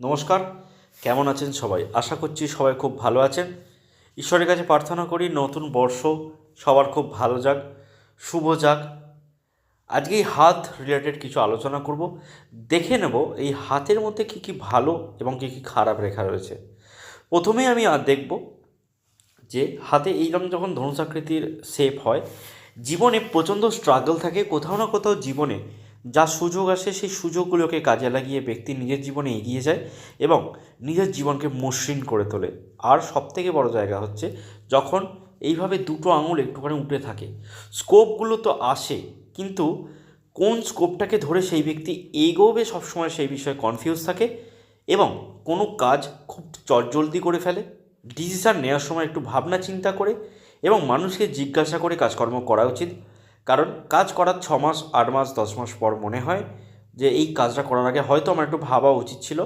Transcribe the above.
নমস্কার, কেমন আছেন সবাই? আশা করছি সবাই খুব ভালো আছেন। ঈশ্বরের কাছে প্রার্থনা করি, নতুন বর্ষ সবার খুব ভালো যাক, শুভ যাক। আজকে হাত রিলেটেড কিছু আলোচনা করব। দেখে নেব এই হাতের মধ্যে কী কী ভালো এবং কী কী খারাপ রেখা রয়েছে। প্রথমেই আমি আর দেখব যে হাতে এইরকম যখন ধনুষাকৃতির শেপ হয়, জীবনে প্রচণ্ড স্ট্রাগল থাকে। কোথাও না কোথাও জীবনে যা সুযোগ আসে সেই সুযোগগুলোকে কাজে লাগিয়ে ব্যক্তি নিজের জীবনে এগিয়ে যায় এবং নিজের জীবনকে মসৃণ করে তোলে। আর সবথেকে বড় জায়গা হচ্ছে যখন এইভাবে দুটো আঙুল একটুখানি উঠে থাকে। স্কোপগুলো তো আসে, কিন্তু কোন স্কোপটাকে ধরে সেই ব্যক্তি এগোবে সবসময় সেই বিষয়ে কনফিউজ থাকে এবং কোনো কাজ খুব চটজলদি করে ফেলে, ডিসিশান নেওয়ার সময় একটু ভাবনা চিন্তা করে এবং মানুষকে জিজ্ঞাসা করে কাজকর্ম করা উচিত। কারণ কাজ করার ছ মাস, আট মাস, দশ মাস পর মনে হয় যে এই কাজটা করার আগে হয়তো আমার একটু ভাবা উচিত ছিল।